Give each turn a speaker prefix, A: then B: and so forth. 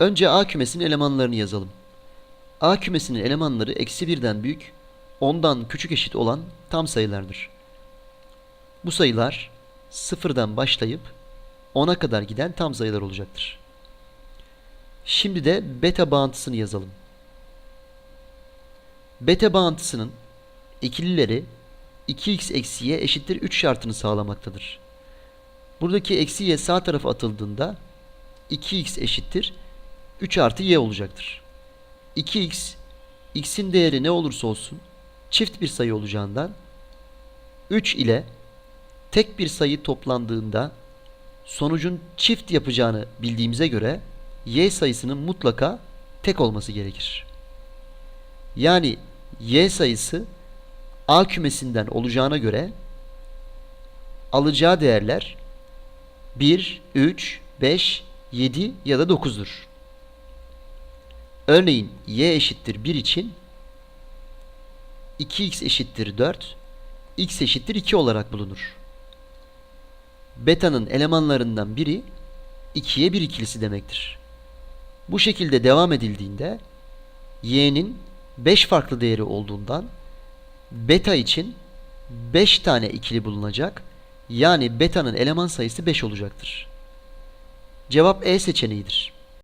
A: Önce A kümesinin elemanlarını yazalım. A kümesinin elemanları eksi birden büyük, ondan küçük eşit olan tam sayılardır. Bu sayılar sıfırdan başlayıp 10'a kadar giden tam sayılar olacaktır. Şimdi de beta bağıntısını yazalım. Beta bağıntısının ikilileri 2x eksi y eşittir 3 şartını sağlamaktadır. Buradaki eksi y sağ tarafa atıldığında 2x eşittir 3 artı y olacaktır. 2x x'in değeri ne olursa olsun çift bir sayı olacağından 3 ile tek bir sayı toplandığında sonucun çift yapacağını bildiğimize göre y sayısının mutlaka tek olması gerekir. Yani y sayısı A kümesinden olacağına göre alacağı değerler 1, 3, 5, 7 ya da 9'dur. Örneğin y eşittir 1 için 2x eşittir 4, x eşittir 2 olarak bulunur. Beta'nın elemanlarından biri 2'ye 1 ikilisi demektir. Bu şekilde devam edildiğinde y'nin 5 farklı değeri olduğundan beta için 5 tane ikili bulunacak. Yani beta'nın eleman sayısı 5 olacaktır. Cevap E seçeneğidir.